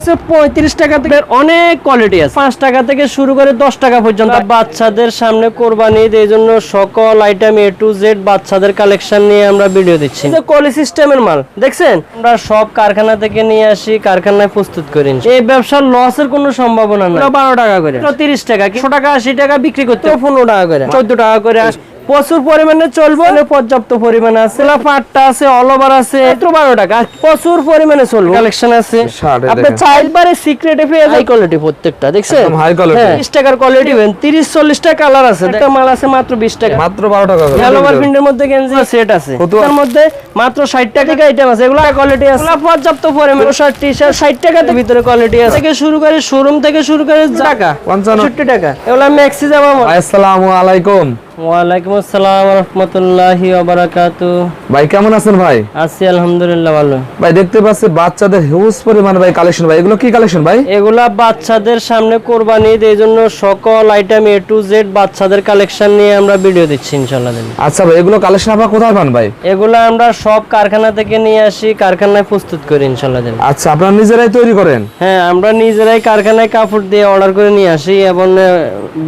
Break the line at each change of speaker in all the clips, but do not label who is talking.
আছে পঁয়ত্রিশ টাকা থেকে অনেক কোয়ালিটি আছে। পাঁচ টাকা থেকে শুরু করে দশ টাকা পর্যন্ত। বাচ্চাদের সামনে কোরবানি এই জন্য সকল আইটেম এ টু জেড বাচ্চাদের কালেকশন নিয়ে আমরা ভিডিও দিচ্ছি। কলি সিস্টেমের মাল দেখছেন? আমরা সব কারখানা থেকে নিয়ে আসি কারখানায় প্রস্তুত করি এই ব্যবসার লসের কোনো সম্ভাবনা নেই। বারো টাকা করে। তিরিশ টাকা একশো টাকা আশি টাকা বিক্রি করতে পনেরো টাকা করে। চোদ্দ টাকা করে আস- প্রচুর পরিমাণে চলবে। পর্যাপ্ত পরিমাণে আছে। পাটটা আছে অল ওভার আছে। মাত্র বারো টাকা প্রচুর পরিমাণে চলবে। কালেকশন আছে।
শার্ট
আপনি
দেখেন।
চাইলবারে সিক্রেটে পেয়ে হাই কোয়ালিটি প্রত্যেকটা দেখছেন?
একদম high quality।
20 টাকার কোয়ালিটি পেন 30 40 টা কালার আছে। একটা মাল আছে মাত্র 20 টাকা।
মাত্র বারো টাকা করে।
হেলোভার প্রিন্টের মধ্যে গেঞ্জি সেট আছে। তার মধ্যে মাত্র 60 টাকা আইটেম আছে। এগুলো কোয়ালিটি আছে। পর্যাপ্ত পরিমাণে। শার্ট টি-শার্ট 60 টাকাতে ভিতরে কোয়ালিটি আছে। থেকে শুরু করে শোরুম থেকে শুরু করে টাকা।
পঞ্চান্ন।
60 টাকা। এগুলো ম্যাক্সি যাব
আসসালামু আলাইকুম।
ওয়ালাইকুম আসসালাম রাহমাতুল্লাহি ওয়া বারাকাতুহু।
ভাই কেমন আছেন ভাই?
আছি আলহামদুলিল্লাহ ভালো।
ভাই দেখতে পাচ্ছি বাচ্চাদের হিউজ পরিমাণ ভাই কালেকশন ভাই। এগুলো কি কালেকশন ভাই?
এগুলা বাচ্চাদের সামনে কোরবানি ঈদ, এই জন্য সকল আইটেম এ টু জেড বাচ্চাদের কালেকশন নিয়ে আমরা ভিডিও দিচ্ছি ইনশাল্লাহ দিন।
আচ্ছা ভাই এগুলো কালেকশন আপনারা কোথায় পান ভাই?
এগুলা আমরা সব কারখানা থেকে নিয়ে আসি কারখানায় প্রস্তুত করি ইনশাল্লাহ দিন।
আচ্ছা আপনারা নিজেরাই তৈরি করেন?
হ্যাঁ আমরা নিজেরাই কারখানায় কাপড় দিয়ে অর্ডার করে নিয়ে আসি এবং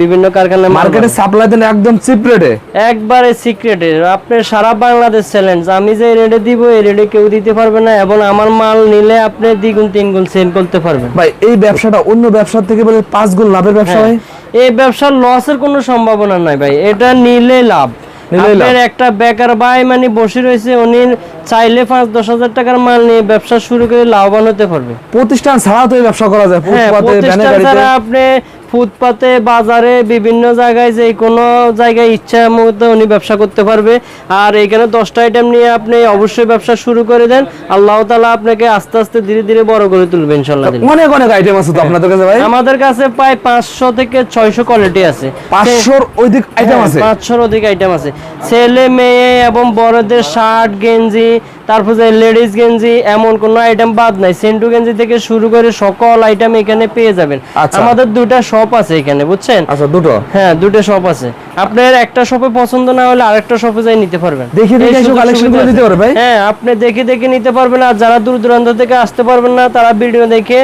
বিভিন্ন কারখানায়
মার্কেটে সাপ্লাই দেন একদম চিপ রেটে
বানাই। একবারে সিক্রেটে আপনি সারা বাংলাদেশ চ্যালেঞ্জ আমি যে রেটে দিব এই রেটে কেউ দিতে পারবে না এবং আমার মাল নিলে আপনি দ্বিগুণ তিনগুণ সেল করতে পারবেন।
ভাই এই ব্যবসাটা অন্য ব্যবসার থেকে বলে পাঁচ গুণ লাভের ব্যবসা হয়।
এই ব্যবসার লসের কোনো সম্ভাবনা নাই ভাই। এটা নিলে লাভ।
নিলেই লাভ।
আপনার একটা বেকার ভাই মানে বসে রয়েছে উনি চাইলে পাঁচ দশ হাজার টাকার মাল নিয়ে ব্যবসা শুরু করে লাভবান হতে পারবে।
প্রতিষ্ঠান ছাড়াও তো ব্যবসা করা যায়
হ্যাঁ প্রতিষ্ঠান ছাড়া আপনি ফুটপাতে বাজারে বিভিন্ন জায়গায় যে কোনো জায়গায় ইচ্ছা মতো উনি ব্যবসা করতে পারবে। আর এখানে দশটা আইটেম নিয়ে আপনি অবশ্যই ব্যবসা শুরু করে দেন। আল্লাহ তালা আপনাকে আস্তে আস্তে ধীরে ধীরে বড় করে তুলবে ইনশাল্লাহ
অনেক অনেক আইটেম আছে তো আপনাদের কাছে ভাই?
আমাদের কাছে প্রায় পাঁচশো থেকে ছয়শো কোয়ালিটি আছে।
পাঁচশোর অধিক আইটেম
হ্যাঁ,
আছে?
পাঁচশোর অধিক আইটেম আছে। ছেলে মেয়ে এবং বড়দের শার্ট গেঞ্জি তারপর যে লেডিস গেঞ্জি এমন কোনো আইটেম বাদ নাই। সেন্টু গেঞ্জি থেকে শুরু করে সকল আইটেম এখানে পেয়ে যাবেন।
আচ্ছা।
আমাদের দুটা শপ আছে এখানে বুঝছেন?
আচ্ছা দুটো?
হ্যাঁ দুটো শপ আছে। আপনার একটা শপে পছন্দ না হলে আরেকটা শপে যাই নিতে পারবেন।
দেখে দেখে
এই
এসব
সুযোগ
collection গুলো নিতে পারবে ভাই?
হ্যাঁ আপনি দেখে দেখে নিতে পারবেন আর যারা দূর দূরান্ত থেকে আসতে পারবেন না তারা ভিডিও দেখে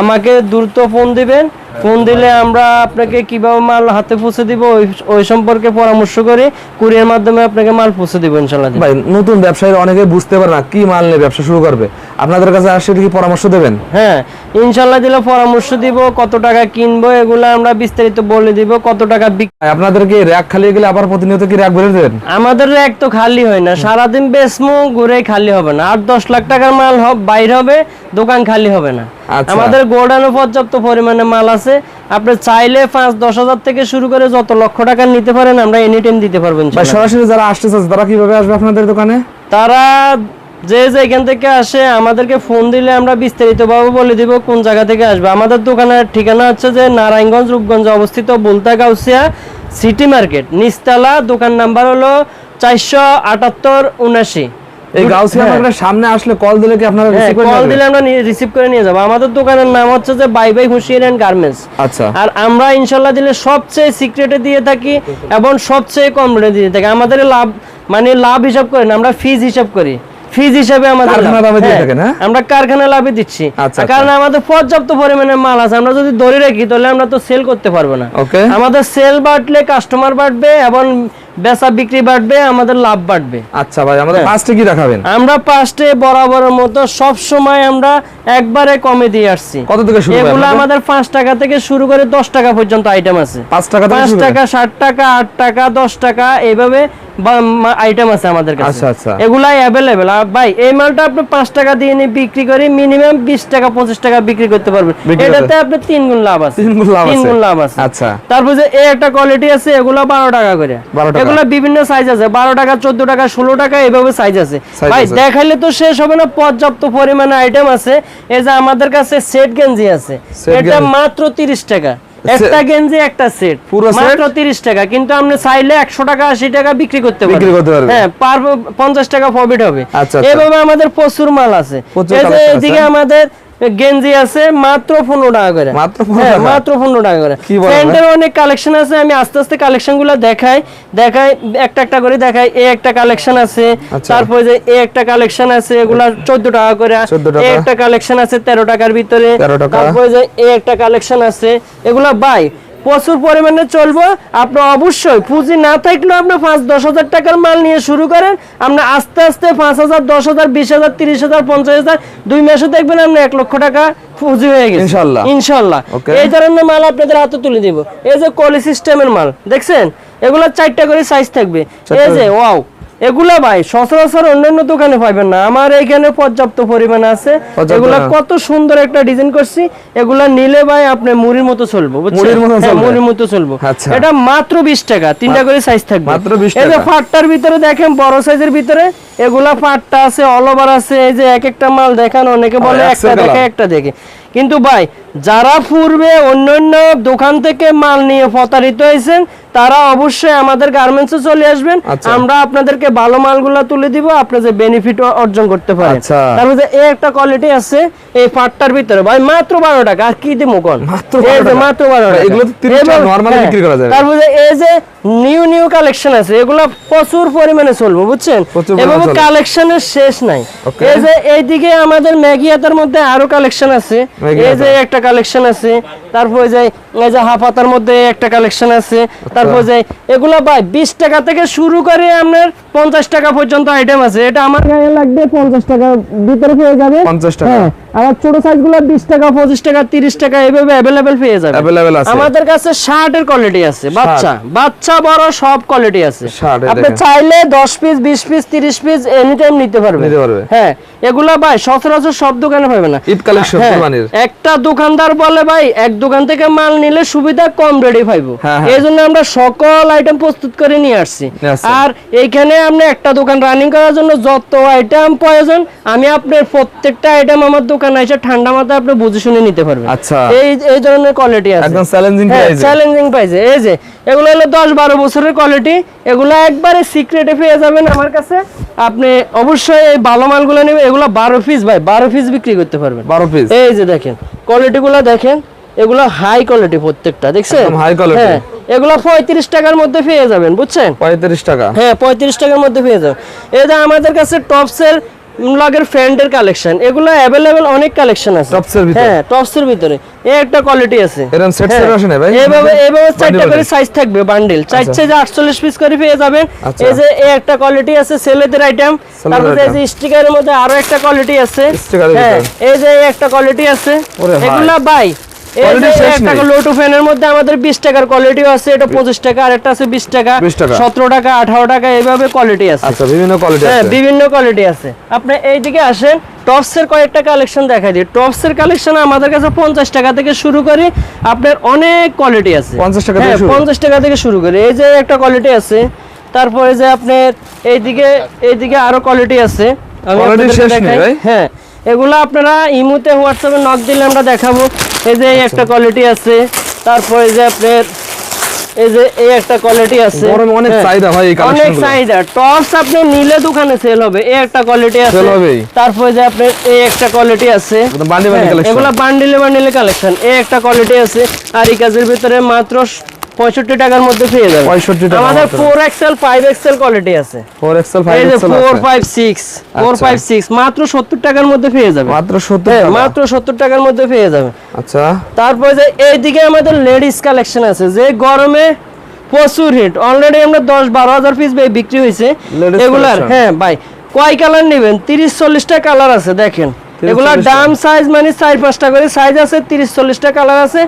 আমাকে দ্রুত ফোন দিবেন। ফোন দিলে আমরা আপনাকে কীভাবে মাল হাতে পৌঁছে দিব ওই- সম্পর্কে পরামর্শ করে কুরিয়ার মাধ্যমে আপনাকে মাল পৌঁছে দিব ইনশাল্লাহ
ভাই নতুন ব্যবসায়ীরা অনেকে বুঝতে পারে না কি মাল নিয়ে ব্যবসা শুরু করবে। আপনাদের কাছে আসলে কি পরামর্শ দেবেন?
হ্যাঁ ইনশাল্লাহ দিলে পরামর্শ দিব কত টাকা কিনবো এগুলো আমরা বিস্তারিত বলে দিব কত টাকা বিক
ভাই, আপনাদেরকে র্যাক খালি গেলে আবার প্রতিনিয়ত কি র্যাক ভরে দেন
আমাদের র্যাক তো খালি হয় না সারাদিন বেসমু ঘুরে খালি হবে না। আট দশ লাখ টাকার মাল হবে বাইরে হবে দোকান খালি হবে না।
আচ্ছা।
আমাদের গোডাউনে পর্যাপ্ত পরিমাণে মাল আছে। আপনি চাইলে পাঁচ দশ হাজার থেকে শুরু করে যত লক্ষ টাকা নিতে পারেন আমরা এনি টাইম দিতে পারব
ভাই
ইনশাল্লাহ।
সরাসরি যারা আসতে চাচ্ছে তারা কীভাবে আসবে আপনাদের দোকানে?
তারা যে যে এখান থেকে আসে আমাদেরকে ফোন দিলে আমরা বিস্তারিতভাবে বলে দিব কোন জায়গা থেকে আসবে। আমাদের দোকানের ঠিকানা হচ্ছে যে নারায়ণগঞ্জ রূপগঞ্জে অবস্থিত বুলতা গাউসিয়া সিটি মার্কেট। নিচতলা দোকান নাম্বার হলো চারশো আটাত্তর উনাশি
এই গাউসিয়া মার্কেটের সামনে আসলে কল দিলে কি আপনারা
হ্যাঁ
রিসিভ করে
কল দিলে আমরা রিসিভ করে নিয়ে যাব। আমাদের দোকানের নাম হচ্ছে যে বাই বাই হুশিয়ার অ্যান্ড গার্মেন্টস
আচ্ছা।
আর আমরা ইনশাল্লাহ দিলে সবচেয়ে সিক্রেটে দিয়ে থাকি এবং সবচেয়ে কম রেটে দিয়ে থাকি। আমাদের লাভ মানে লাভ হিসাব করি না আমরা ফিজ হিসাব করি। ফিজ হিসাবে আমাদের
কারখানা
লাভ।
দিয়ে
হ্যাঁ,
হ্যাঁ?
আমরা কারখানা লাভে দিচ্ছি।
আচ্ছা,
কারণ আমাদের পর্যাপ্ত পরিমাণে মাল আছে। আমরা যদি ধরে রাখি তাহলে আমরা তো সেল করতে পারব না। আমাদের সেল বাড়লে কাস্টমার বাড়বে এবং বেচা বিক্রি বাড়বে আমাদের লাভ বাড়বে।
আচ্ছা ভাই আমাদের ফার্স্টে কি দেখাবেন?
আমরা পাঁচটে বরাবরের মতো সব সময় আমরা একবারে কমে দিয়ে আসছি।
কত থেকে শুরু
এগুলো আমাদের পাঁচ টাকা থেকে শুরু করে দশ টাকা পর্যন্ত আইটেম আছে।
পাঁচ টাকা থেকে
পাঁচ
শুরু
টাকা ষাট টাকা আট টাকা দশ টাকা এইভাবে আইটেম আছে আমাদের কাছে।
আচ্ছা, আচ্ছা।
এগুলাই অ্যাভেলেবেল আর ভাই এই মালটা আপনি পাঁচ টাকা দিয়ে নিয়ে বিক্রি করে মিনিমাম বিশ টাকা পঁচিশ টাকা বিক্রি করতে পারবেন। এটাতে আপনি তিন গুণ লাভ আছে।
তিন গুণ লাভ
তিন
আছে।
গুণ লাভ আছে।
আচ্ছা।
তারপর যে এই একটা কোয়ালিটি আছে এগুলো বারো টাকা করে।
12 টাকা।
এগুলো বিভিন্ন সাইজ আছে। বারো টাকা চোদ্দ টাকা ষোলো টাকা এইভাবে সাইজ আছে। ভাই দেখাইলে তো শেষ হবে না পর্যাপ্ত পরিমাণে আইটেম আছে। এই যে আমাদের কাছে সেট গেঞ্জি আছে। এটা মাত্র তিরিশ টাকা। একটা গেঞ্জি একটা সেট
পুরো
মাত্র তিরিশ টাকা। কিন্তু আপনি চাইলে একশো টাকা আশি টাকা বিক্রি করতে পারবেন।
বিক্রি করতে পারবেন।
হ্যাঁ পার পঞ্চাশ টাকা প্রফিট হবে।
আচ্ছা, আচ্ছা।
এভাবে আমাদের প্রচুর মাল আছে। এদিকে আমাদের গেঞ্জি আছে মাত্র পনেরো টাকা করে।
মাত্র 15
হ্যাঁ, মাত্র পনেরো টাকা করে। প্যান্টের অনেক কালেকশন আছে আমি আস্তে আস্তে কালেকশনগুলো দেখাই। দেখাই একটা একটা করে দেখাই। এ একটা কালেকশন আছে
আচ্ছা।
তারপরে যে এ একটা কালেকশন আছে এগুলা চোদ্দ টাকা করে।
14
এ একটা কালেকশন আছে তেরো টাকার ভিতরে।
13
তারপরে যে এ একটা কালেকশন আছে এগুলা বাই প্রচুর পরিমাণে চলবো। আপনি অবশ্যই পুঁজি না থাকলেও আপনি পাঁচ দশ হাজার টাকার মাল নিয়ে শুরু করেন। আপনি আস্তে আস্তে পাঁচ হাজার দশ হাজার বিশ হাজার তিরিশ হাজার পঞ্চাশ হাজার দুই মাসে দেখবেন আপনি এক লক্ষ টাকা পুঁজি হয়ে গেছে।
ইনশাল্লাহ।
ইনশাল্লাহ। এই ধরনের মাল আপনাদের হাতে তুলে দিব। এই যে কলি সিস্টেমের মাল দেখছেন? এগুলো চারটা করে সাইজ থাকবে। এই যে ওয়াও এগুলা ভাই সচরাচর অন্যান্য দোকানে পাবেন না। আমার এখানে পর্যাপ্ত পরিমাণে আছে। এগুলা কত সুন্দর একটা ডিজাইন করছি। এগুলা নিলে ভাই আপনি মুড়ির মতো চলবো বুঝছেন?
মুড়ির মতো
হ্যাঁ,
চলবে।
মুড়ির মতো চলবো।
আচ্ছা।
এটা মাত্র বিশ টাকা তিনটা করে সাইজ থাকবে।
মাত্র 20
এই যে
টাকা।
ফাটটার ভিতরে দেখেন বড় সাইজের ভিতরে এগুলা ফাটটা আছে অল ওভার আছে এই যে এক একটা মাল দেখান অনেকে বলে একটা দেখে একটা দেখে। কিন্তু ভাই যারা পূর্বে অন্যান্য দোকান থেকে মাল নিয়ে প্রতারিত হয়েছেন তারা অবশ্যই আমাদের গার্মেন্টসে চলে আসবেন
আচ্ছা।
আমরা আপনাদেরকে ভালো মালগুলা তুলে দিব আপনি যে বেনিফিট অর্জন করতে পারেন
আচ্ছা।
তারপরে যে এই একটা কোয়ালিটি আছে এই পাটটার ভিতরে ভাই মাত্র বারো টাকা আর কি দিব কোন
মাত্র 12
যে
টাকা।
মাত্র বারো টাকা
এগুলো তো 30 টাকা normally
হ্যাঁ,
বিক্রি করা যাবে।
তারপরে যে এই যে নিউ নিউ কালেকশন আছে এগুলো প্রচুর পরিমাণে চলবে বুঝছেন এভাবে কালেকশনের শেষ নাই এই যে এইদিকে আমাদের ম্যাগি হাতার মধ্যে আরও কালেকশন আছে এই যে
হাতা।
একটা কালেকশন আছে তারপরে যে এই যে হাফ হাতার মধ্যে একটা কালেকশন আছে তারপর যে এগুলা ভাই বিশ টাকা থেকে শুরু করে আপনার পঞ্চাশ টাকা পর্যন্ত আইটেম আছে। এটা আমার গায়ে লাগবে পঞ্চাশ টাকা ভিতরে পেয়ে যাবে
50 টাকা।
হ্যাঁ ছোট সাইজগুলো বিশ টাকা পঁচিশ টাকা তিরিশ টাকা এভাবে অ্যাভেলেবেল পেয়ে যাবে। আমাদের কাছে শার্টের কোয়ালিটি আছে বাচ্চা বাচ্চা বড় সব কোয়ালিটি আছে। আপনি চাইলে দশ পিস বিশ পিস তিরিশ পিস এনি টাইম নিতে পারবে
নিতে পারবে।
হ্যাঁ এগুলা ভাই সচরাচর সব দোকানে পাবে না।
ঈদ
হ্যাঁ,
কুরবানির।
দোকানদার বলে ভাই এক দোকান থেকে মাল নিলে সুবিধা কম রেডি পাইবো। এই জন্য আমরা সকল আইটেম প্রস্তুত করে নিয়ে আসছি। আর এইখানে আপনি একটা দোকান রানিং করার জন্য যত আইটেম প্রয়োজন আমি আপনার প্রত্যেকটা আইটেম আমার দোকানে এসে ঠান্ডা মাথায় আপনি বুঝে শুনে নিতে পারবেন।
আচ্ছা।
এই এই ধরনের কোয়ালিটি আছে।
একদম চ্যালেঞ্জিং প্রাইসে
চ্যালেঞ্জিং প্রাইসে এই যে এগুলো হলো দশ বারো বছরের কোয়ালিটি এগুলো একবারে সিক্রেটে পেয়ে যাবেন আমার কাছে। আপনি অবশ্যই এই ভালো মালগুলো নেবেন। এগুলো বারো পিস ভাই বারো পিস বিক্রি করতে পারবেন।
12 পিস
এই যে দেখেন কোয়ালিটি গুলো দেখেন এগুলো হাই কোয়ালিটি প্রত্যেকটা দেখছেন?
High quality.
হ্যাঁ এগুলো পঁয়ত্রিশ টাকার মধ্যে পেয়ে যাবেন বুঝছেন?
35 টাকা।
হ্যাঁ পঁয়ত্রিশ টাকার মধ্যে পেয়ে যাবেন। এই যে আমাদের কাছে টপসের লগের ফ্যান্ডের কালেকশন এগুলো अवेलेबल অনেক কালেকশন আছে।
টপসের ভিতরে?
হ্যাঁ টপসের ভিতরে। এই একটা কোয়ালিটি আছে।
এরকম সেট
সেট
আছে আসে না ভাই?
এইভাবে এইভাবে চারটা করে সাইজ থাকবে বান্ডেল চার। সাইজে আটচল্লিশ পিস করে পেয়ে যাবেন।
আচ্ছা।
এই যে এই একটা কোয়ালিটি আছে সেলেদের আইটেম তারপরে এই যে স্টিকারের মধ্যে আরও একটা কোয়ালিটি আছে। হ্যাঁ এই যে এই একটা কোয়ালিটি আছে। এগুলা বাই লোটো ফ্যানের মধ্যে আমাদের বিশ টাকার কোয়ালিটিও আছে এটা পঁচিশ টাকা আর একটা আছে
20 টাকা।
সতেরো টাকা আঠারো টাকা এইভাবে কোয়ালিটি আছে।
আচ্ছা বিভিন্ন কোয়ালিটি
হ্যাঁ বিভিন্ন কোয়ালিটি আছে। আপনি এইদিকে আসেন টপসের কয়েকটা কালেকশন দেখা দিই। টপসের কালেকশন আমাদের কাছে পঞ্চাশ টাকা থেকে শুরু করি আপনার অনেক কোয়ালিটি আছে।
50 টাকা থেকে
হ্যাঁ, টাকা থেকে শুরু করি। এই যে একটা কোয়ালিটি আছে তারপরে যে আপনার এইদিকে এইদিকে আরও কোয়ালিটি আছে। আমি দেখাই। হ্যাঁ এগুলো আপনারা ইমুতে হোয়াটসঅ্যাপে নক দিলে আমরা দেখাবো। এই যে এই একটা কোয়ালিটি আছে। তারপরে যে আপনার এই যে এই একটা কোয়ালিটি আছে।
গরমে অনেক
হ্যাঁ,
চাহিদা ভাই এই
অনেক
কালেকশনগুলো
চাহিদা। টপস আপনি নিলে দোকানে সেল হবে। এই একটা কোয়ালিটি আছে।
Sell হবেই।
তারপরে যে আপনার এই একটা কোয়ালিটি আছে।
একদম বান্ডি বান্ডি
হ্যাঁ,
collection।
এগুলা বান্ডিলে বান্ডিলে কালেকশন এই একটা কোয়ালিটি আছে। আর এই কাজের ভিতরে মাত্র পঁয়ষট্টি টাকার মধ্যে পেয়ে যাবে
65 টাকা
আমাদের
মাত্র।
Four XL five XL quality আছে।
4XL
এই যে
5XL
ফোর
আছে।
ফাইভ সিক্স ফোর
আচ্ছা।
ফাইভ সিক্স মাত্র সত্তর টাকার মধ্যে পেয়ে যাবে
মাত্র 70
হ্যাঁ
টাকা।
মাত্র সত্তর টাকার মধ্যে পেয়ে যাবে
আচ্ছা।
তারপরে যে এইদিকে আমাদের লেডিস কালেকশন আছে যে গরমে প্রচুর হিট অলরেডি আমরা দশ বারো হাজার পিস বিক্রি হয়েছে। এগুলার হ্যাঁ ভাই। কয় কালার নেবেন? তিরিশ চল্লিশটা কালার আছে দেখেন।
30
এগুলার দাম সাইজ মানে চার পাঁচটা করে সাইজ আছে তিরিশ চল্লিশটা কালার আছে।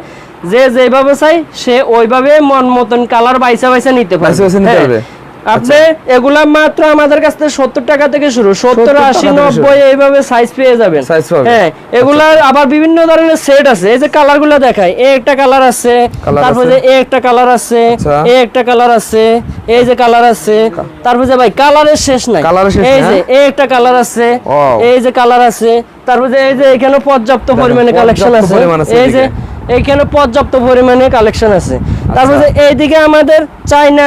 যে যেভাবে চাই সে ওইভাবে মন মতন কালার বাইসা বাইসা নিতে পারবে। হ্যাঁ। আপনি এগুলা মাত্র আমাদের কাছ থেকে সত্তর টাকা থেকে শুরু সত্তর আশি নব্বই এইভাবে সাইজ পেয়ে যাবেন। হ্যাঁ এগুলার আবার বিভিন্ন ধরনের সেট আছে। এই যে কালারগুলো দেখায় এই একটা কালার আছে তারপর যে এই একটা কালার আছে
আচ্ছা।
এই একটা কালার আছে এই যে কালার আছে তারপর যে ভাই কালারের শেষ নাই।
Colour
এই যে
হ্যাঁ?
এই একটা কালার আছে এই যে কালার আছে তারপর যে এই যে এখানে পর্যাপ্ত পরিমাণে কালেকশন আছে এই যে এইখানে পর্যাপ্ত পরিমাণে কালেকশন আছে। তারপর যে এইদিকে আমাদের চাইনা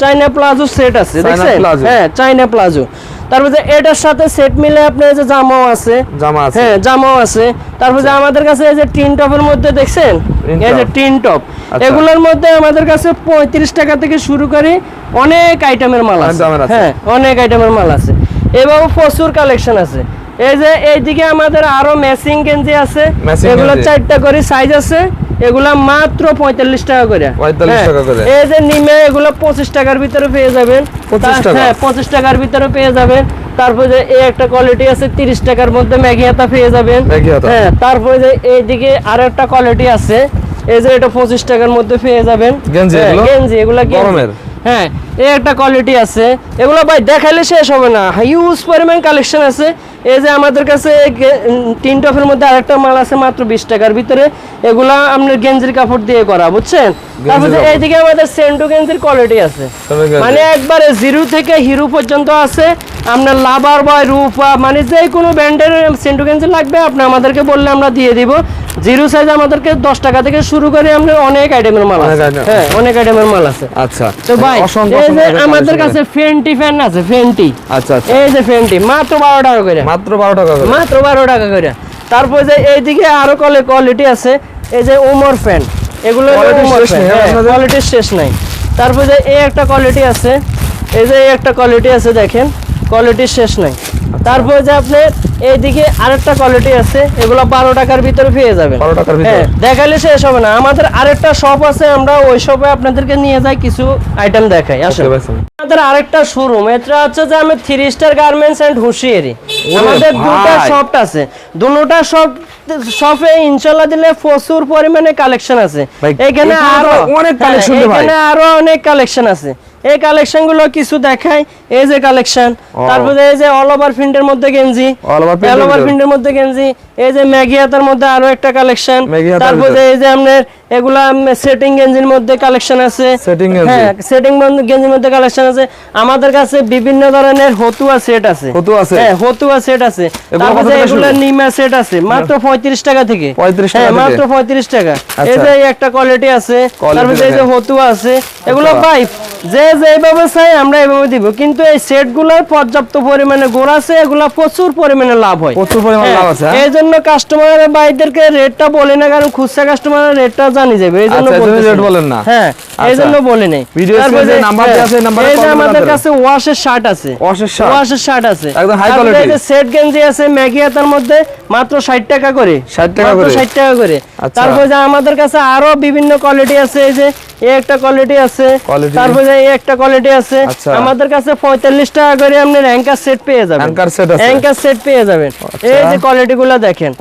চাইনা প্লাজো সেট আছে দেখছেন? হ্যাঁ চাইনা প্লাজো। তারপর এটার সাথে সেট মিলে আপনার যে জামাও আছে।
জামা আছে।
হ্যাঁ জামাও আছে। তারপর যে আমাদের কাছে এই যে টিন টপের মধ্যে দেখছেন? এই যে। Teen top.
আচ্ছা।
এগুলোর মধ্যে আমাদের কাছে পঁয়ত্রিশ টাকা থেকে শুরু করে অনেক আইটেমের মাল আছে। হ্যাঁ অনেক আইটেমের মাল আছে। এভাবে প্রচুর কালেকশন আছে। এই যে এইদিকে আমাদের আরও ম্যাচিং গেঞ্জি আছে। এগুলো চারটা করে সাইজ আছে। এগুলা মাত্র পঁয়তাল্লিশ টাকা করে।
45
হ্যাঁ,
টাকা করে।
এই যে নিমে এগুলো পঁচিশ টাকার ভিতরে পেয়ে যাবেন।
25
তা-
টাকা?
হ্যাঁ পঁচিশ টাকার ভিতরে পেয়ে যাবেন। তারপরে যে এই একটা কোয়ালিটি আছে তিরিশ টাকার মধ্যে ম্যাগি হাতা পেয়ে যাবেন। হ্যাঁ তারপরে যে এইদিকে আরও একটা কোয়ালিটি আছে। এই যে এটা পঁচিশ টাকার মধ্যে পেয়ে যাবেন।
গেঞ্জি
হ্যাঁ? গেঞ্জি এগুলা গেঞ্জি। হ্যাঁ এই একটা কোয়ালিটি আছে। এগুলো ভাই দেখালে শেষ হবে না। হিউজ পরিমাণ কালেকশন আছে। এই যে আমাদের কাছে তিন টপের মধ্যে আরেকটা মাল আছে মাত্র বিশ টাকার ভিতরে। এগুলা আপনার গেঞ্জির কাপড় দিয়ে করা বুঝছেন? তারপর। এইদিকে আমাদের সেন্টু গেঞ্জির কোয়ালিটি আছে। মানে একবারে জিরো থেকে হিরো পর্যন্ত আছে। আপনার লাভার বয় রূপা মানে যে কোনো ব্র্যান্ডের সেন্টু গেঞ্জি লাগবে আপনি আমাদেরকে বললে আমরা দিয়ে দিব। জিরো সাইজ আমাদেরকে দশ টাকা থেকে শুরু করে আপনার অনেক আইটেমের মাল আছে। হ্যাঁ অনেক আইটেমের মাল আছে।
আচ্ছা।
তো ভাই এই যে আমাদের কাছে ফেন্টি ফ্যান আছে ফেন্টি।
আচ্ছা আচ্ছা।
এই যে ফেন্টি মাত্র বারো টাকা করে।
মাত্র বারো টাকা করে।
মাত্র বারো টাকা করে। তারপর যে এইদিকে আরও কলে কোয়ালিটি আছে এই যে ওমর ফ্যান। এগুলো
Quality শেষ নেই, হ্যাঁ?
কোয়ালিটির শেষ নাই। তারপর যে এই একটা কোয়ালিটি আছে এই যে এই একটা কোয়ালিটি আছে দেখেন। কোয়ালিটির শেষ নাই। তারপর যে আপনার এইদিকে আরেকটা কোয়ালিটি আছে এগুলো বারো টাকার ভিতরে পেয়ে যাবেন।
12 টাকার ভিতরে?
হ্যাঁ, দেখালে শেষ হবে না। আমাদের আরেকটা শপ আছে আমরা ওই শপে আপনাদেরকে নিয়ে যাই কিছু আইটেম দেখাই। আসেন। আমাদের আরেকটা শোরুম এটা হচ্ছে যে আমি three star garments and hosiery আমাদের দুটো। শপ আছে। দুটোটা শপ শপে ইনশাল্লাহ দিলে প্রচুর পরিমাণে কালেকশন আছে। এখানে
এখানে আরও অনেক
হ্যাঁ,
ভাই।
এখানে আরও অনেক কালেকশন আছে। এই কালেকশনগুলো কিছু দেখাই। এই যে কালেকশন। তারপরে এই যে অল ওভার প্রিন্টের মধ্যে গেঞ্জি। অল ওভার প্রিন্টের মধ্যে। গেঞ্জি এই যে ম্যাগি হাতার মধ্যে আরও একটা কালেকশন তারপরে এই যে আপনার এগুলা সেটিং গেঞ্জির মধ্যে কালেকশন আছে।
Setting গেঞ্জি?
হ্যাঁ সেটিং গেঞ্জির মধ্যে কালেকশন আছে। আমাদের কাছে বিভিন্ন ধরনের হতুয়া সেট আছে।
হতুয়া আছে?
হ্যাঁ হতুয়া সেট আছে। তারপর এগুলো নিমা সেট আছে। মাত্র 35 টাকা থেকে।
35 টাকা
হ্যাঁ মাত্র 35 টাকা। এই
আচ্ছা।
যে একটা কোয়ালিটি আছে। তারপর এই যে হতুয়া আছে। এগুলো
আচ্ছা।
পাই যে যেভাবে চাই আমরা এইভাবে দিব কিন্তু এই সেটগুলোর পর্যাপ্ত পরিমাণে গোড়া আছে এগুলো প্রচুর পরিমাণে লাভ হয়
প্রচুর পরিমাণ লাভ আছে হ্যাঁ?
এই জন্য কাস্টমারের ভাইদেরকে রেটটা বলি না কারণ খুচরা কাস্টমারের রেটটা জানি যাবে এই জন্য
আচ্ছা, rate
না।
বলেন না।
হ্যাঁ এই
আচ্ছা।
জন্য বলি নাই
নাম্বার
হ্যাঁ,
আছে, নাম্বারে
এই যে আমাদের কাছে ওয়াশের শার্ট আছে
ওয়াশের শার্ট?
ওয়াশের শার্ট আছে
একদম high
তারপরে এই যে সেট গেঞ্জি আছে মধ্যে মাত্র 60 টাকা করে
60 টাকা করে?
60 টাকা করে
আচ্ছা।
তারপরে যে আমাদের কাছে আরও বিভিন্ন কোয়ালিটি আছে এই যে এই একটা কোয়ালিটি আছে? তারপরে যে একটা কোয়ালিটি আছে।
আচ্ছা।
আমাদের কাছে 45 টাকা করে আপনি অ্যাঙ্কার সেট পেয়ে যাবেন।
আছে?
অ্যাঙ্কার সেট পেয়ে যাবেন। এই যে কোয়ালিটি গুলো দেখেন।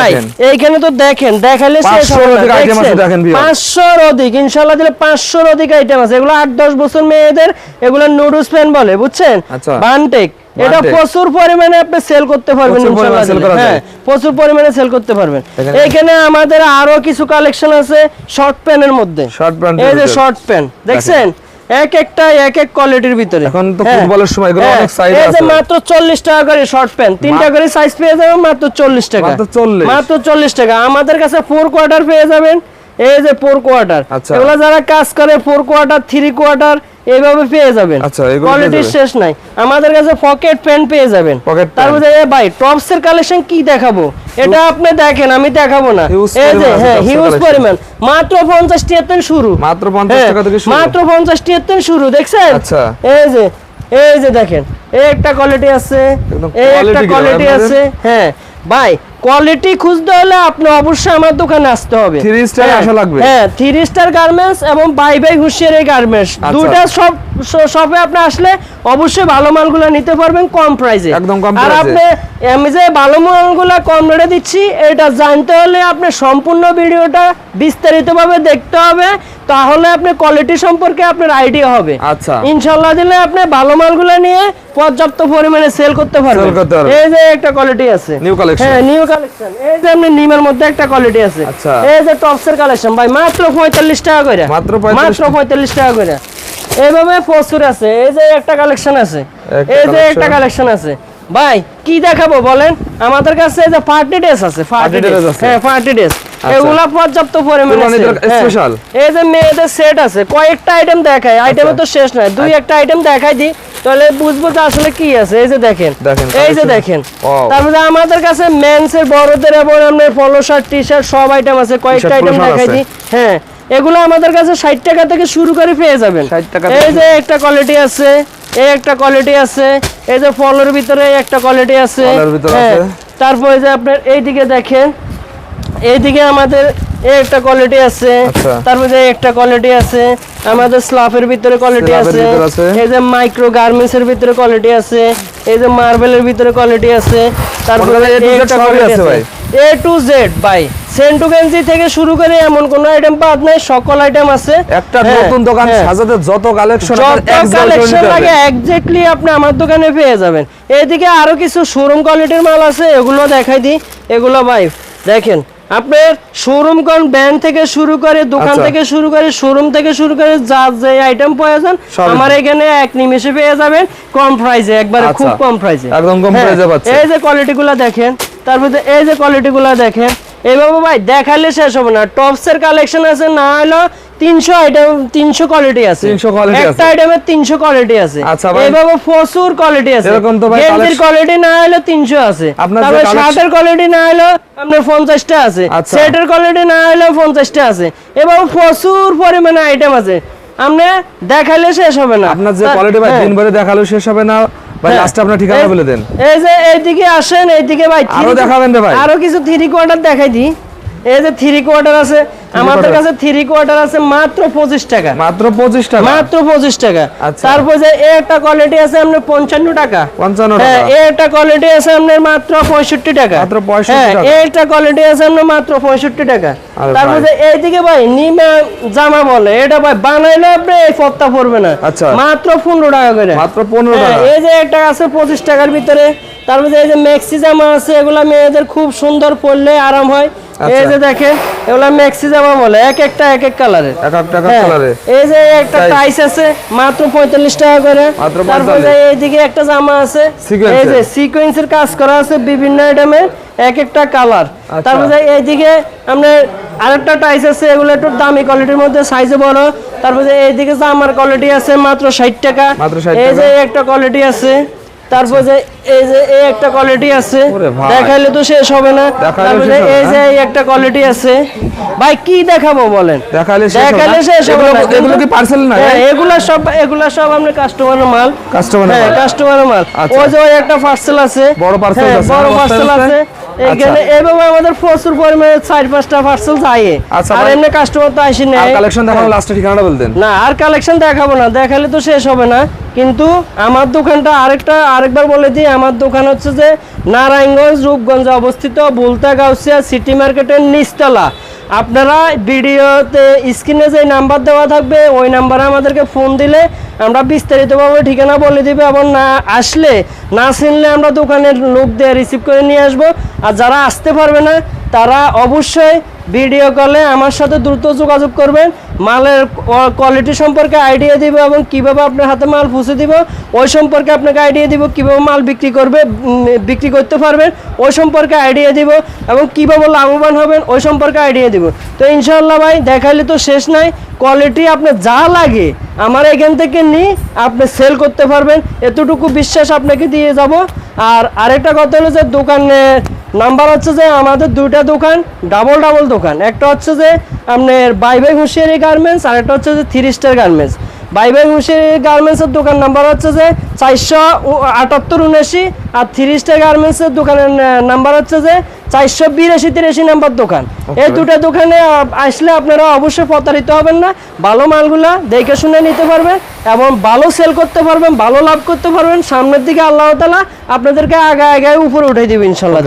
দেখেন।
এইখানে তো দেখেন দেখালে শেষ হবে না।
অধিক item আছে দেখেন viewers।
500 অধিক ইনশাআল্লাহ দিলে 500 অধিক আইটেম আছে। এগুলো 8 10 বছর মেয়েদের এগুলো নুডলস প্যান বলে বুঝছেন?
আচ্ছা।
বানটেক এটা প্রচুর পরিমাণে আপনি সেল করতে পারবেন
প্রচুর পরিমাণে
ইনশাআল্লাহ
যায়।
হ্যাঁ প্রচুর পরিমাণে সেল করতে পারবেন। এখানে আমাদের আরও কিছু কালেকশন আছে শর্ট প্যানের মধ্যে।
Pant এর
এই যে শর্ট প্যান দেখছেন? এক একটা এক এক কোয়ালিটির ভিতরে।
এখন তো
হ্যাঁ।
ফুটবলের সময় এগুলো
হ্যাঁ,
অনেক
এই যে
আছে।
মাত্র 40 টাকা করে শর্ট প্যান্ট তিনটা করে সাইজ পেয়ে যাবেন মাত্র 40 টাকা।
মাত্র 40
মাত্র 40 টাকা। আমাদের কাছে ফোর কোয়ার্টার পেয়ে যাবেন। এই যে ফোর কোয়ার্টার
আচ্ছা।
এগুলো যারা কাজ করে ফোর কোয়ার্টার থ্রি কোয়ার্টার এইভাবে পেয়ে যাবেন।
আচ্ছা, পেয়ে
কোয়ালিটির শেষ নাই। আমাদের কাছে পকেট প্যান্ট পেয়ে যাবেন। তারপরে এই ভাই টপস এর কালেকশন কি দেখাবো? এটা আপনি দেখেন আমি দেখাবো না। এই যে হ্যাঁ হিউজ পরিমাণ। মাত্র 50 টিয়াত্তর শুরু।
মাত্র 50
হ্যাঁ,
টাকা থেকে শুরু?
মাত্র 50 টিয়াত্তর শুরু দেখছেন?
আচ্ছা।
এই যে এই যে দেখেন এই একটা কোয়ালিটি আছে এই একটা কোয়ালিটি আছে হ্যাঁ। ভাই কোয়ালিটি খুঁজতে হলে আপনি অবশ্যই আমার দোকানে আসতে হবে
star
হ্যাঁ,
আসা লাগবে?
হ্যাঁ থ্রি স্টার গার্মেন্টস এবং বাই বাই হুশিয়ারি গার্মেন্টস। দুইটা সব শপে আপনি আসলে অবশ্যই ভালো মালগুলো নিতে পারবেন কম প্রাইসে
একদম কম
আর আপনি আমি যে ভালো মালগুলো কম রেটে দিচ্ছি এটা জানতে হলে আপনি সম্পূর্ণ ভিডিওটা বিস্তারিতভাবে দেখতে হবে তাহলে আপনি কোয়ালিটি সম্পর্কে আপনার আইডিয়া হবে
আচ্ছা।
ইনশাল্লাহ দিলে আপনি ভালো মালগুলো নিয়ে পর্যাপ্ত পরিমাণে সেল করতে পারবেন। এই যে একটা কোয়ালিটি আছে
New collection।
হ্যাঁ নিউ কালেকশন। এই যে আপনি নিমের মধ্যে একটা কোয়ালিটি আছে।
আচ্ছা।
এই যে টপসের কালেকশন ভাই মাত্র 45 টাকা করে
মাত্র 45
টাকা। করে এইভাবে প্রচুর আছে। এই যে একটা কালেকশন আছে। এই যে একটা কালেকশন। আছে। ভাই কি দেখাবো বলেন? আমাদের কাছে এই যে পার্টি ড্রেস আছে পার্টি ড্রেস হ্যাঁ পার্টি ড্রেস এগুলা পর্যাপ্ত পরিমাণে হ্যাঁ। এই যে মেয়েদের সেট আছে কয়েকটা আইটেম দেখায় আইটেমে
আচ্ছা।
তো শেষ নয়। দুই একটা আইটেম দেখাই দিই। তাহলে বুঝব যে আসলে কি আছে। এই যে দেখেন। এই যে দেখেন। তারপরে আমাদের কাছে মেন্সের বড়দের এবং আপনার পলো শার্ট টি শার্ট সব আইটেম আছে। কয়েকটা আইটেম দেখাই দিই হ্যাঁ এগুলো আমাদের কাছে ষাট টাকা থেকে শুরু করে পেয়ে যাবেন।
60 টাকা
এই যে একটা কোয়ালিটি আছে এই একটা কোয়ালিটি আছে এই যে ফলের ভিতরে একটা কোয়ালিটি আছে। হ্যাঁ,
আছে।
তারপরে যে আপনার এইদিকে দেখেন এইদিকে আমাদের এই একটা কোয়ালিটি আছে।
আচ্ছা।
তারপরে যে একটা কোয়ালিটি আছে। আমাদের স্লাফের ভিতরে কোয়ালিটি আছে। এই যে মাইক্রো গার্মেন্টস এর ভিতরে কোয়ালিটি আছে। এই যে মার্বেলের ভিতরে কোয়ালিটি আছে। তারপরে। এ টু জেড ভাই। সেন্টু গেঞ্জি থেকে শুরু করে এমন কোন আইটেম বাদ নাই সকল আইটেম আছে।
একটা
হ্যাঁ,
নতুন দোকান
হ্যাঁ।
সাজাতে যত কালেকশন
যত কালেকশন লাগে এক্স্যাক্টলি আপনি আমার দোকানে পেয়ে যাবেন। এদিকে আরও কিছু শোরুম কোয়ালিটির মাল আছে এগুলো দেখাই দিই। এগুলো ভাই দেখেন আপনার শোরুম কোন ব্র্যান্ড থেকে শুরু করে দোকান
আচ্ছা।
থেকে শুরু করে শোরুম থেকে শুরু করে যা যে আইটেম প্রয়োজন আমার এখানে এক নিমেষে পেয়ে যাবেন কম প্রাইসে একবারে খুব
আচ্ছা।
কম প্রাইসে
একদম কম প্রাইসে পাচ্ছেন।
এই যে কোয়ালিটি গুলা দেখেন তারপরে এই যে কোয়ালিটি গুলা দেখেন এইভাবে ভাই দেখালে শেষ হবে না টপসের কালেকশন আছে না হলো তিনশো আইটেম তিনশো কোয়ালিটি আছে।
300 quality
একটা কোয়ালিটি আছে।
আচ্ছা ভাই।
এইভাবে প্রচুর কোয়ালিটি আছে।
এরকম তো ভাই
গেঞ্জির কোয়ালিটি না হলে তিনশো আছে।
আপনার যে
তারপরে
collection-
শার্টের কোয়ালিটি না হলে আপনার পঞ্চাশটা আছে। সেটের কোয়ালিটি না হলে পঞ্চাশটা আছে। এবং প্রচুর পরিমাণে আইটেম আছে। আপনি দেখালে শেষ হবে না।
আপনার যে কোয়ালিটি ভাই
হ্যাঁ।
দিন ভরে দেখাল শেষ হবে না। ভাই
হ্যাঁ।
লাস্টে আপনার ঠিকানা বলে দেন।
এই যে এইদিকে আসেন এইদিকে ভাই আরও
দেখাবেন রে ভাই।
আরও কিছু থ্রি কোয়ার্টার দেখাই দিই। এই যে থ্রি কোয়ার্টার আছে আমাদের কাছে থ্রি কোয়ার্টার আছে মাত্র পঁচিশ টাকা।
মাত্র পঁচিশ টাকা?
মাত্র পঁচিশ টাকা।
আচ্ছা।
তারপর যে একটা কোয়ালিটি আছে আপনার পঞ্চান্ন টাকা।
পঞ্চান্ন
হ্যাঁ একটা কোয়ালিটি আছে আপনার মাত্র পঁয়ষট্টি টাকা।
মাত্র 65
হ্যাঁ একটা কোয়ালিটি আছে আপনার মাত্র পঁয়ষট্টি টাকা। তারপর যে এইদিকে ভাই নিমা জামা বলে এটা ভাই বানাইলে আপনি এই পত্তা পড়বে না।
আচ্ছা।
মাত্র পনেরো টাকা করে।
মাত্র 15
হ্যাঁ,
টাকা।
এই যে একটা আছে পঁচিশ টাকার ভিতরে। তারপর যে এই যে ম্যাক্সি জামা আছে এগুলা মেয়েদের খুব সুন্দর পরলে আরাম হয়। এই
আচ্ছা।
যে দেখেন এগুলা ম্যাক্সি জামা বলে এক একটা এক এক কালারের
এক এক টাকা
হ্যাঁ,
কালারে
এই যে একটা। টাইস আছে মাত্র পঁয়তাল্লিশ টাকা করে তারপর এইদিকে একটা জামা আছে এই যে। সিকোয়েন্সের কাজ করা আছে বিভিন্ন আইটেমের এক একটা কালার
আচ্ছা।
তারপর এইদিকে আপনার আরেকটা টাইস আছে এগুলো একটু দামি কোয়ালিটির মধ্যে সাইজে বড় তারপর এইদিকে জামার কোয়ালিটি আছে মাত্র ষাট টাকা এই যে একটা কোয়ালিটি আছে তারপর যে এই যে এই একটা কোয়ালিটি আছে দেখাইলে তো শেষ হবে না।
দেখাইলে
তারপর এই যে এই একটা কোয়ালিটি আছে। ভাই কি দেখাবো বলেন?
দেখালে শেষ হবে না। এগুলো- কি পার্সেল না
হ্যাঁ, এগুলা সব এগুলা সব কাস্টমারের মাল।
কাস্টমার
হ্যাঁ কাস্টমারের মাল।
আচ্ছা।
ওই যে ওই একটা পার্সেল আছে।
বড় parcel
হ্যাঁ,
আছে,
বড় পার্সেল আছে। এখানে এইভাবে আমাদের প্রচুর পরিমাণে চার পাঁচটা পার্সেল যায়
আচ্ছা
আর এমনি কাস্টমার তো আসি
আর কালেকশন লাস্টে ঠিকানাটা বলতেন
না আর কালেকশন দেখাবো না। দেখালে তো শেষ হবে না। কিন্তু আমার দোকানটা আরেকটা, আরেকবার বলে দিই, আমার দোকান হচ্ছে যে নারায়ণগঞ্জ, রূপগঞ্জে অবস্থিত বুলতা গাউসিয়া সিটি মার্কেটের নিচতলা। আপনারা ভিডিওতে স্ক্রিনে যে নাম্বার দেওয়া থাকবে, ওই নাম্বারে আমাদেরকে ফোন দিলে আমরা বিস্তারিতভাবে ঠিকানা বলে দিবে এবং না আসলে না চিনলে আমরা দোকানের লোক দিয়ে রিসিভ করে নিয়ে আসব। আর যারা আসতে পারবে না, তারা অবশ্যই ভিডিও কলে আমার সাথে দ্রুত যোগাযোগ করবেন। মালের কোয়ালিটি সম্পর্কে আইডিয়া দিব এবং কীভাবে আপনার হাতে মাল পৌঁছে দিব, ওই সম্পর্কে আপনাকে আইডিয়া দিব, কীভাবে মাল বিক্রি করবে বিক্রি করতে পারবেন, ওই সম্পর্কে আইডিয়া দিব এবং কীভাবে লাভবান হবেন, ওই সম্পর্কে আইডিয়া দিব। তো ইনশাল্লাহ ভাই, দেখাইলে তো শেষ নাই কোয়ালিটি আপনার যা লাগে, আমার এখান থেকে নিয়ে আপনি সেল করতে পারবেন, এতটুকু বিশ্বাস আপনাকে দিয়ে যাব। আর আরেকটা কথা হলো যে দোকানের নাম্বার হচ্ছে যে আমাদের দুইটা দোকান ডাবল ডাবল দোকান। একটা হচ্ছে যে আপনার বাই বাই হুঁশিয়ারি গার্মেন্টস আর একটা হচ্ছে যে থ্রি স্টার গার্মেন্টস বাই বাই হুঁশিয়ারি গার্মেন্টসের দোকান নাম্বার হচ্ছে যে চারশো আটাত্তর উনআশি আর থ্রি স্টার গার্মেন্টসের দোকানের নাম্বার হচ্ছে যে চারশো বিরাশি তিরাশি নাম্বার দোকান। এই দুটো দোকানে আসলে আপনারা অবশ্যই প্রতারিত হবেন না। ভালো মালগুলা দেখে শুনে নিতে পারবেন এবং ভালো সেল করতে পারবেন ভালো লাভ করতে পারবেন। সামনের দিকে আল্লাহ তালা আপনাদেরকে আগে আগে উপরে উঠে দেবে ইনশাল্লাহ।